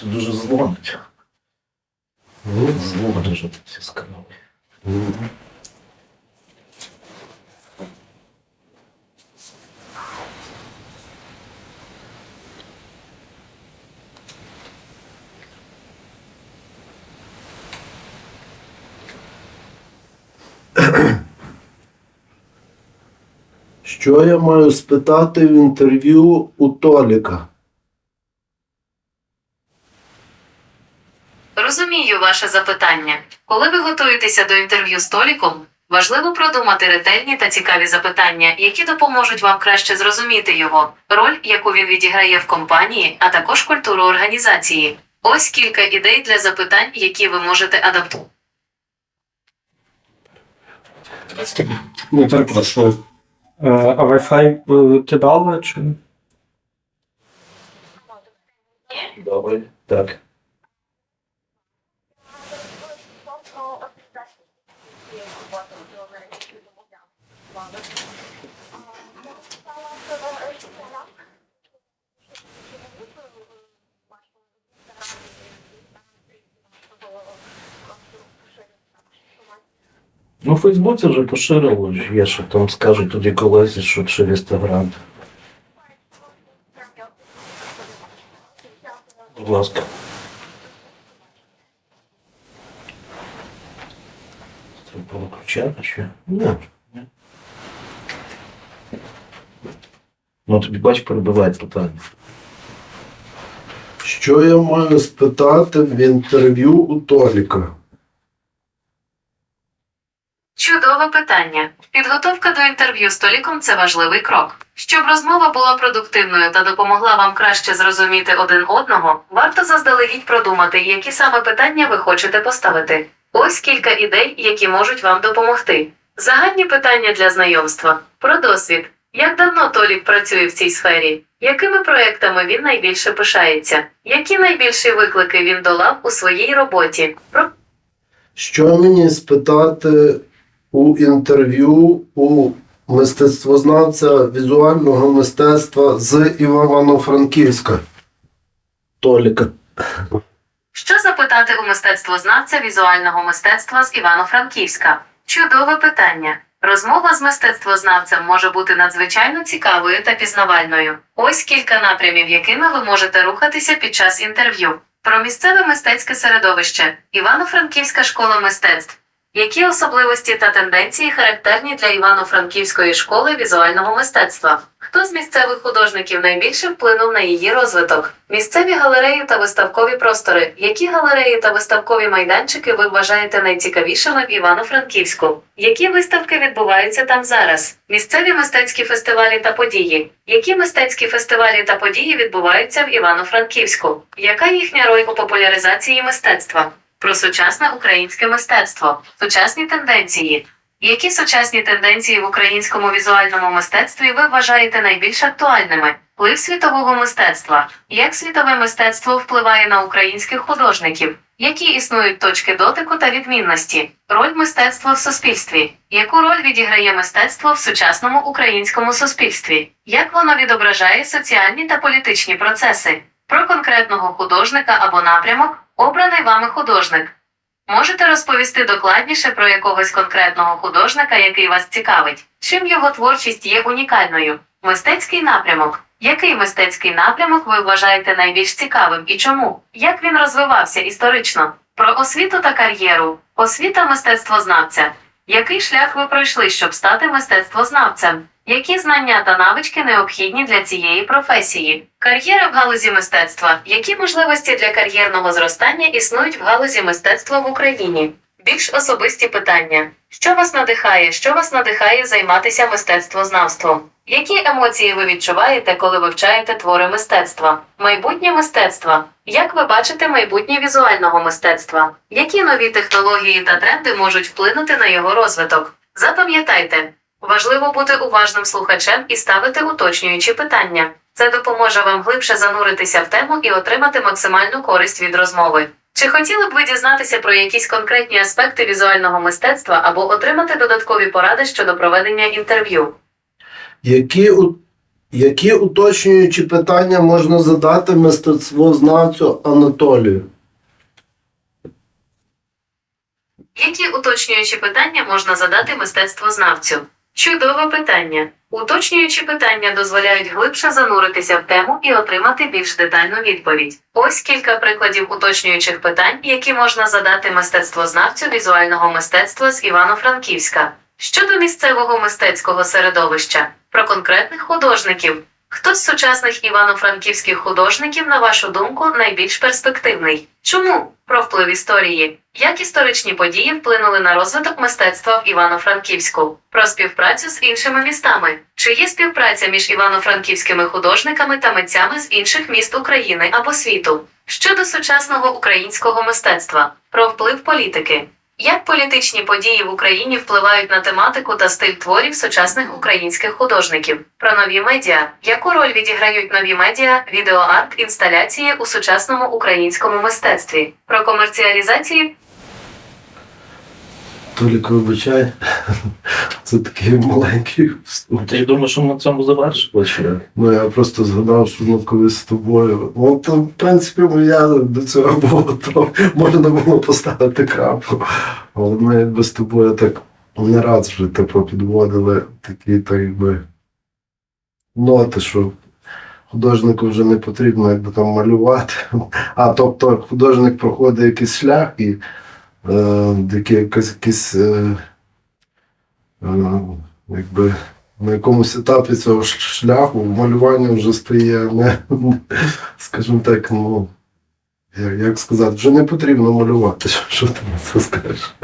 Це дуже дзвонить. Звук дуже цікавий. Що я маю спитати в інтерв'ю у Толіка? Розумію ваше запитання. Коли ви готуєтеся до інтерв'ю з Толіком, важливо продумати ретельні та цікаві запитання, які допоможуть вам краще зрозуміти його, роль, яку він відіграє в компанії, а також культуру організації. Ось кілька ідей для запитань, які ви можете адаптувати. Ну, перепрошую. Е, А Wi-Fi ви кидали чи? Добре. Так. Ну, в Фейсбуці вже поширило, є, що там скажуть тоді колезі, що через Інстаграм. Будь ласка. Треба чи? Ні. ні. Ну, тобі бач, перебивають питання. Що я маю спитати в інтерв'ю у Толіка? Чудове питання. Підготовка до інтерв'ю з Толіком це важливий крок. Щоб розмова була продуктивною та допомогла вам краще зрозуміти один одного, варто заздалегідь продумати, які саме питання ви хочете поставити. Ось кілька ідей, які можуть вам допомогти. Загальні питання для знайомства. Про досвід. Як давно Толік працює в цій сфері? Якими проектами він найбільше пишається? Які найбільші виклики він долав у своїй роботі? Про Що мені спитати у інтерв'ю у мистецтвознавця візуального мистецтва з Івано-Франківська? Толіка. Що запитати у мистецтвознавця візуального мистецтва з Івано-Франківська? Чудове питання. Розмова з мистецтвознавцем може бути надзвичайно цікавою та пізнавальною. Ось кілька напрямів, якими ви можете рухатися під час інтерв'ю. Про місцеве мистецьке середовище, Івано-Франківська школа мистецтв. Які особливості та тенденції характерні для Івано-Франківської школи візуального мистецтва? Хто з місцевих художників найбільше вплинув на її розвиток? Місцеві галереї та виставкові простори. Які галереї та виставкові майданчики ви вважаєте найцікавішими в Івано-Франківську? Які виставки відбуваються там зараз? Місцеві мистецькі фестивалі та події. Які мистецькі фестивалі та події відбуваються в Івано-Франківську? Яка їхня роль у популяризації мистецтва? Про сучасне українське мистецтво, сучасні тенденції. Які сучасні тенденції в українському візуальному мистецтві ви вважаєте найбільш актуальними? Вплив світового мистецтва. Як світове мистецтво впливає на українських художників? Які існують точки дотику та відмінності? Роль мистецтва в суспільстві. Яку роль відіграє мистецтво в сучасному українському суспільстві? Як воно відображає соціальні та політичні процеси? Про конкретного художника або напрямок, обраний вами художник. Можете розповісти докладніше про якогось конкретного художника, який вас цікавить? Чим його творчість є унікальною? Мистецький напрямок. Який мистецький напрямок ви вважаєте найбільш цікавим і чому? Як він розвивався історично? Про освіту та кар'єру. Освіта мистецтвознавця. Який шлях ви пройшли, щоб стати мистецтвознавцем? Які знання та навички необхідні для цієї професії? Кар'єра в галузі мистецтва. Які можливості для кар'єрного зростання існують в галузі мистецтва в Україні? Більш особисті питання: що вас надихає? Що вас надихає займатися мистецтвознавством? Які емоції ви відчуваєте, коли вивчаєте твори мистецтва? Майбутнє мистецтва. Як ви бачите майбутнє візуального мистецтва? Які нові технології та тренди можуть вплинути на його розвиток? Запам'ятайте, важливо бути уважним слухачем і ставити уточнюючі питання. Це допоможе вам глибше зануритися в тему і отримати максимальну користь від розмови. Чи хотіли б ви дізнатися про якісь конкретні аспекти візуального мистецтва або отримати додаткові поради щодо проведення інтерв'ю? Які Які уточнюючі питання можна задати мистецтвознавцю Анатолію? Які уточнюючі питання можна задати мистецтвознавцю? Чудове питання. Уточнюючі питання дозволяють глибше зануритися в тему і отримати більш детальну відповідь. Ось кілька прикладів уточнюючих питань, які можна задати мистецтвознавцю візуального мистецтва з Івано-Франківська. Щодо місцевого мистецького середовища, про конкретних художників. Хто з сучасних івано-франківських художників, на вашу думку, найбільш перспективний? Чому? Про вплив історії. Як історичні події вплинули на розвиток мистецтва в Івано-Франківську? Про співпрацю з іншими містами. Чи є співпраця між івано-франківськими художниками та митцями з інших міст України або світу? Щодо сучасного українського мистецтва, про вплив політики. Як політичні події в Україні впливають на тематику та стиль творів сучасних українських художників? Про нові медіа. Яку роль відіграють нові медіа, відеоарт, інсталяції у сучасному українському мистецтві? Про комерціалізацію Толік, вибачай. Це такий маленький вступ. Ти думаєш, що на цьому завершили? Ну я просто згадав, що ми колись з тобою. Ну, то, в принципі, я до цього був готов. Можна було поставити крапку. Але ми якби з тобою так не раз вже типу, підводили такі, так якби ноти, що художнику вже не потрібно якби там малювати. А тобто художник проходить якийсь шлях і е, якийсь, якийсь е, е, якби на якомусь етапі цього шляху малювання вже стає не, скажімо так, ну. Як, як сказати, вже не потрібно малювати. Що, що ти на це скажеш?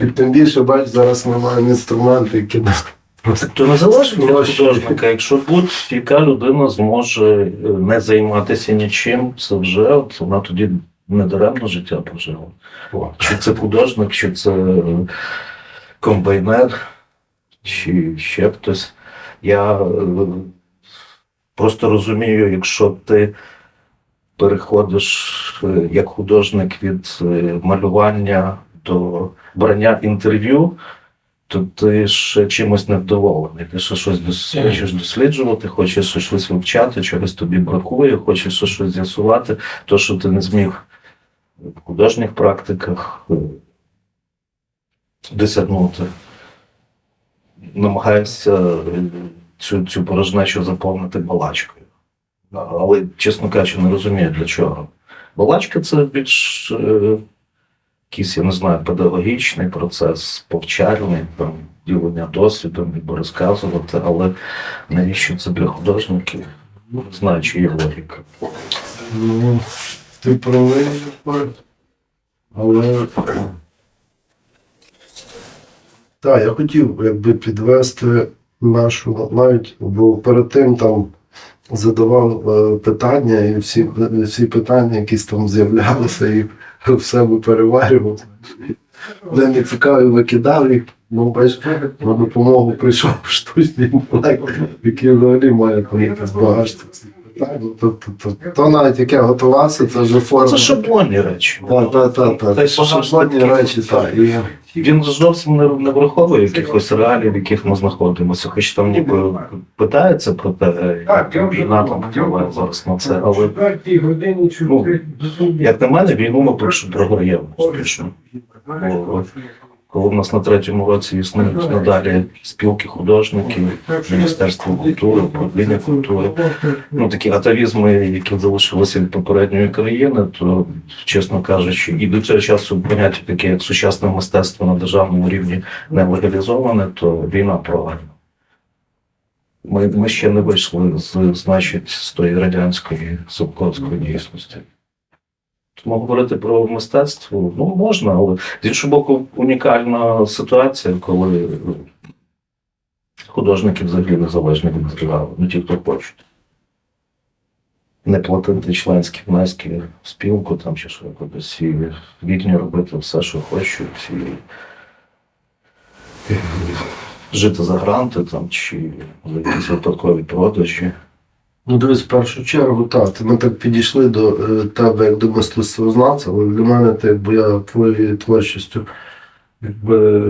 І тим більше, бач, зараз ми маємо інструменти, які нас просто То не залежить від художника. Якщо будь-яка людина зможе не займатися нічим, це вже от вона тоді не даремно життя прожила. Чи це художник, чи це е, комбайнер, чи ще хтось. Я е, просто розумію, якщо ти переходиш е, як художник від малювання до брання інтерв'ю, то ти ще чимось невдоволений. Ти ще щось дос- хочеш досліджувати, хочеш щось вивчати, чогось тобі бракує, хочеш щось з'ясувати, то, що ти не зміг в художніх практиках е, досягнути. Намагаєшся е, цю, цю порожнечу заповнити балачкою. Але, чесно кажучи, не розумію для чого. Балачка це більш е, якийсь, я не знаю, педагогічний процес, повчальний, там, ділення досвідом, ніби розказувати, але навіщо це для художників? Ну, Не знаю, чи є логіка. Ти правий, але. Так, я хотів якби підвести нашу навіть, бо перед тим там задавав е, питання, і всі, всі питання якісь там з'являлися, і все би переварював. Де не цікаві викидав їх. Ну, бачиш, на допомогу прийшов штучний інтелект, який взагалі має там Ну, То, то, то, то навіть яке готувався, це вже форма. Це шаблонні речі. Так, так, так, так. Шаблонні речі, так. І Він зовсім не, не враховує якихось реалій, в яких ми знаходимося. Хоч там ніби питається про те, як війна там впливає зараз на це, але ну, як на мене, війну ми першу програємо успішно. Коли в нас на третьому році існують надалі спілки художників, Міністерство культури, управління культури, ну такі атавізми, які залишилися від попередньої країни, то чесно кажучи, і до цього часу поняття таке, як сучасне мистецтво на державному рівні не легалізоване, то війна програна. Ми, ми ще не вийшли з, значить, з тої радянської совковської дійсності. Тому говорити про мистецтво ну, можна, але з іншого боку, унікальна ситуація, коли художники взагалі незалежні від держави, ну ті, хто хочуть. Не платити членські внески в спілку там чи що кудись, і вільні робити все, що хочуть, і жити за гранти там, чи за якісь випадкові продажі. Ну, дивись, в першу чергу, так, ми так підійшли до е, тебе як до мистецтвознавця, але для мене ти, бо я твоєю творчістю якби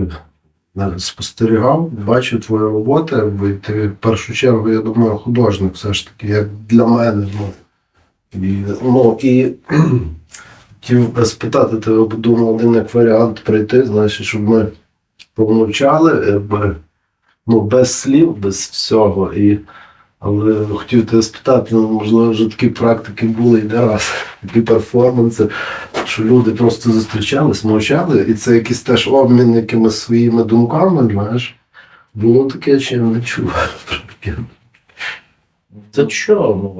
е, спостерігав, бачив твою роботу, якби і ти в першу чергу, я думаю, художник все ж таки, як для мене. Ну, і, ну, і хотів спитати тебе, бо думав один як варіант прийти, значить, щоб ми помовчали, якби, ну, без слів, без всього. І, але хотів тебе спитати, ну, можливо, вже такі практики були і не раз, такі перформанси, що люди просто зустрічались, мовчали, і це якийсь теж обмін якимись своїми думками, знаєш. Було таке, чи я не чув. Це що?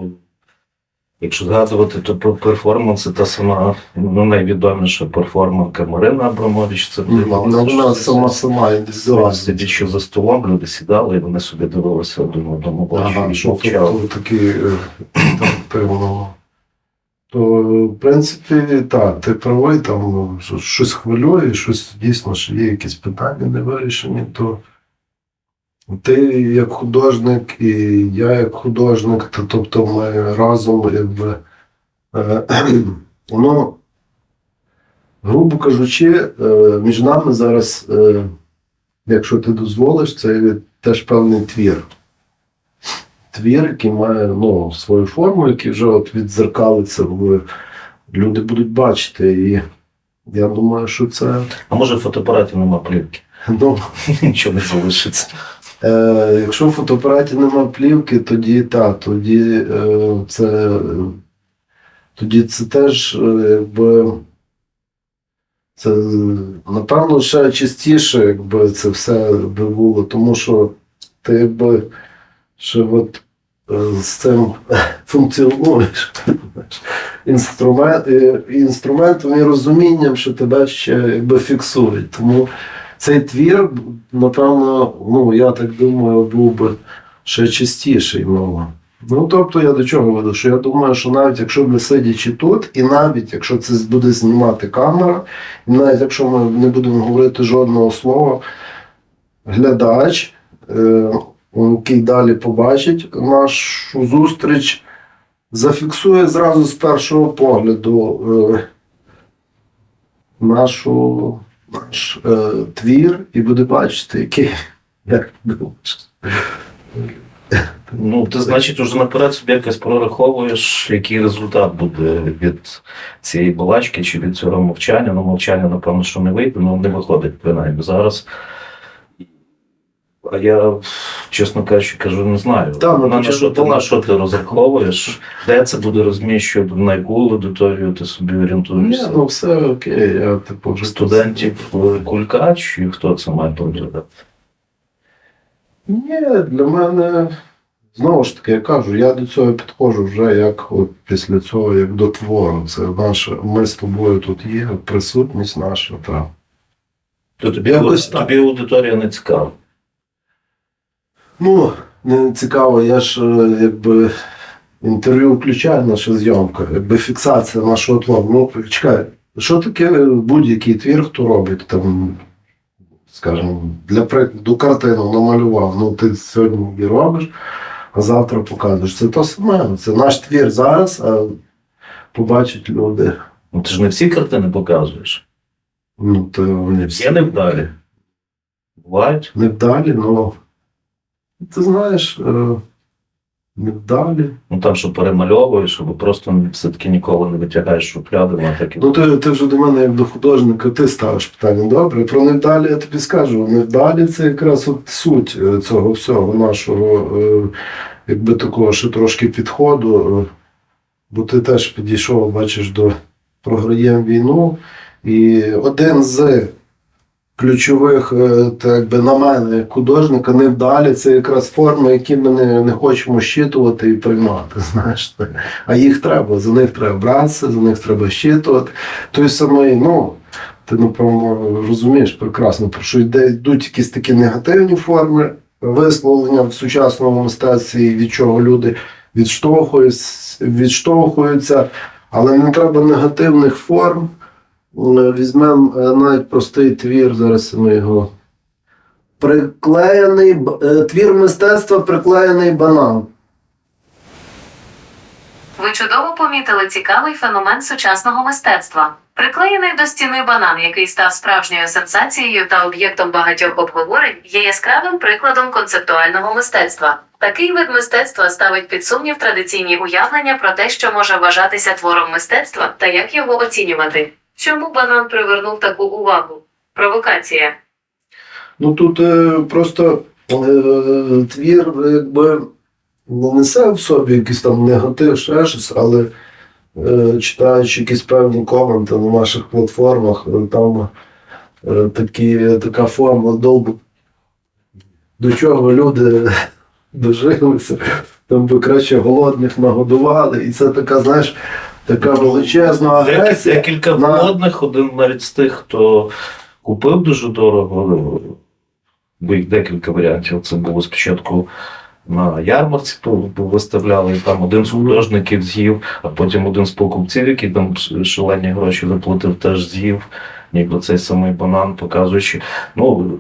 Якщо згадувати, то про перформанси та сама ну, найвідоміша перформанка Марина Абрамович. Це Ну, Вона сама сама індивідуальна. Сидячи за столом, люди сідали і вони собі дивилися один одному Ага, що тобто такий е, певно. То, в принципі, так, ти правий, там ну, щось хвилює, щось дійсно, що є якісь питання не вирішені, то ти як художник і я як художник, то тобто ми разом якби. Е, ну, грубо кажучи, е, між нами зараз, е, якщо ти дозволиш, це теж певний твір твір, який має ну, свою форму, який вже от відзеркалиться люди будуть бачити. І я думаю, що це А може в фотоапараті нема плівки? ну, Нічого не залишиться. Е, якщо в фотоапараті немає плівки, тоді так, тоді е, це тоді це теж е, якби. Це напевно ще частіше, якби це все би було, тому що ти якби ще от е, з цим функціонуєш. Інструмент, е, інструментом і розумінням, що тебе ще якби фіксують. Тому цей твір, напевно, ну я так думаю, був би ще частіший. Ну, ну тобто я до чого веду? Що я думаю, що навіть якщо ми сидячи тут, і навіть якщо це буде знімати камера, і навіть якщо ми не будемо говорити жодного слова, глядач, е, який далі побачить нашу зустріч, зафіксує зразу з першого погляду е, нашу, наш е, твір і буде бачити, який як. Ну, ти, значить, уже наперед собі якось прораховуєш, який результат буде від цієї балачки чи від цього мовчання. Ну, мовчання, напевно, що не вийде, ну не виходить принаймні зараз. А я, чесно кажучи, кажу, не знаю. Та, ну, на, на, що ти, на що ти розраховуєш? Де це буде розміщувати, на яку аудиторію ти собі Ні, орієнтуєшся? ну все окей, я типу вже Студентів кулька, чи хто це має поглядати? Ні, для мене знову ж таки, я кажу, я до цього підходжу вже як от після цього, як до твору. Це наше, ми з тобою тут є, присутність наша. Та. То тобі, Якось тобі аудиторія не цікава. Ну, цікаво, я ж е, якби інтерв'ю включаю наша зйомка, якби фіксація нашого твору. Ну, чекай, що таке будь-який твір, хто робить там, скажімо, для прикладу картину намалював. Ну, ти сьогодні її робиш, а завтра показуєш. Це то саме. Це наш твір зараз, а побачать люди. Ну, ти ж не всі картини показуєш. Ну, то вони всі Є невдалі. Бувають. невдалі, ну. Ти знаєш, е, невдалі. Ну там, що перемальовуєш, або просто все-таки ніколи не витягаєш шухляди, вона так і Ну, ти, ти вже до мене як до художника, ти ставиш питання. Добре, про невдалі я тобі скажу. Невдалі це якраз от суть е, цього всього нашого, е, якби такого ще трошки підходу. Бо ти теж підійшов, бачиш, до програєм війну. І один з ключових, е, так би на мене, художника, невдалі це якраз форми, які ми не, не хочемо щитувати і приймати. Знаєш, а їх треба, за них треба братися, за них треба щитувати. Той самий, ну, ти, напевно, розумієш прекрасно, про що йде, йдуть якісь такі негативні форми висловлення в сучасному мистецтві, від чого люди відштовхуються, відштовхуються, але не треба негативних форм. Е, Візьмемо е, навіть простий твір, зараз ми його. Приклеєний е, твір мистецтва приклеєний банан. Ви чудово помітили цікавий феномен сучасного мистецтва. Приклеєний до стіни банан, який став справжньою сенсацією та об'єктом багатьох обговорень, є яскравим прикладом концептуального мистецтва. Такий вид мистецтва ставить під сумнів традиційні уявлення про те, що може вважатися твором мистецтва та як його оцінювати. Чому банан привернув таку увагу? Провокація. Ну тут е, просто е, твір якби не несе в собі якийсь там негатив, ще щось, але е, читаючи якісь певні коменти на наших платформах, е, там е, такі, така форма долбу, до чого люди дожилися, там би краще голодних нагодували, і це така, знаєш, така величезна агресія. декілька на- голодних, один навіть з тих, хто купив дуже дорого, бо їх декілька варіантів. Це було спочатку на ярмарці, виставляли, і там один з художників з'їв, а потім один з покупців, який там шалені гроші заплатив, теж з'їв, ніби цей самий банан, показуючи. Ну,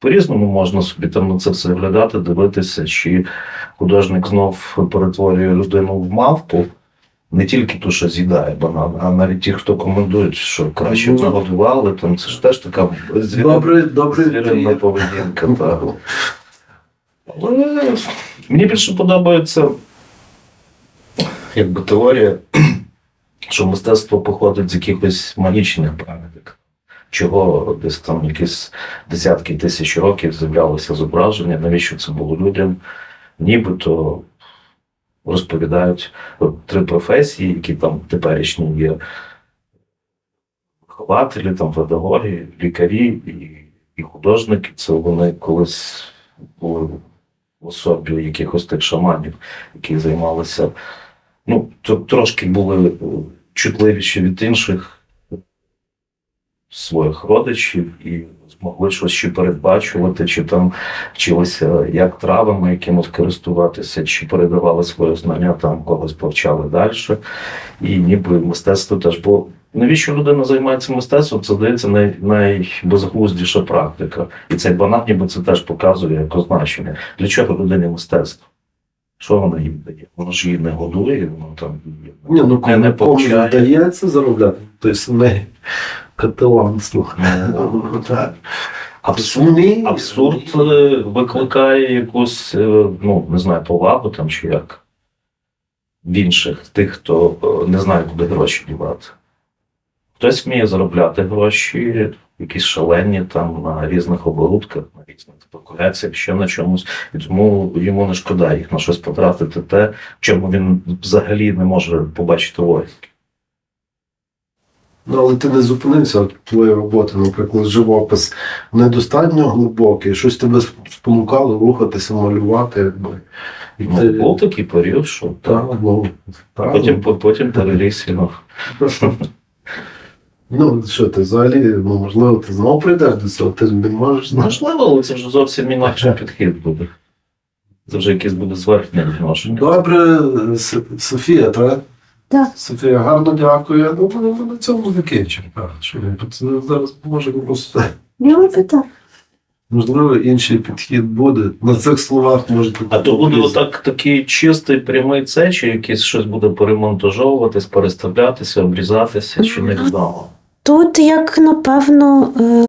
по-різному можна собі там на це все глядати, дивитися, чи художник знов перетворює людину в мавпу. Не тільки ту, що з'їдає банан, а навіть ті, хто коментують, що краще Ну. нагодували, там це ж теж така звірина, звіринна поведінка. Так. Але мені більше подобається якби теорія, що мистецтво походить з якихось магічних практик. Чого десь там якісь десятки тисяч років з'являлося зображення, навіщо це було людям? Нібито розповідають три професії, які там теперішні є вихователі, там педагоги, лікарі і, і художники. Це вони колись були особі якихось тих шаманів, які займалися, ну, трошки були чутливіші від інших своїх родичів і змогли щось ще передбачувати, чи там вчилися як травами якимось користуватися, чи передавали свої знання, там когось повчали далі. І ніби мистецтво теж. Бо навіщо людина займається мистецтвом, це здається най, найбезглуздіша практика. І цей банан ніби це теж показує як означення. Для чого людині мистецтво? Що вона їм дає? Воно ж її не годує, воно там її Ні, ну не, не повчає. вдається заробляти, той самий каталан, слухай. Ну, Абсурд, абсурд е, викликає якусь, е, ну, не знаю, повагу там чи як. В інших, тих, хто е, не знає, куди гроші дівати. Хтось вміє заробляти гроші, якісь шалені там на різних оборудках, на різних спекуляціях, ще на чомусь. І тому йому не шкода їх на щось потратити те, в чому він взагалі не може побачити логіки. Ну, але ти не зупинився, от твоя робота, наприклад, живопис недостатньо глибокий, щось тебе спонукало рухатися, малювати, якби. І Ну, ти- був такий період, що Так, ну, а потім, потім переліз його. Ну, що ти взагалі, ну, можливо, ти знову прийдеш до цього, ти не можеш знати. Можливо, але це вже зовсім інакший підхід буде. Це вже якесь буде зверхнє відношення. Добре, Софія, так? Так. Софія, гарно дякую. Я думаю, ми на цьому закінчимо. Що ми зараз можемо просто. Нема питань. Можливо, інший підхід буде. На цих словах можете. А то буде отак такий чистий прямий цей, чи якийсь щось буде перемонтажовуватись, переставлятися, обрізатися, чи не невідомо. Тут, як напевно, е,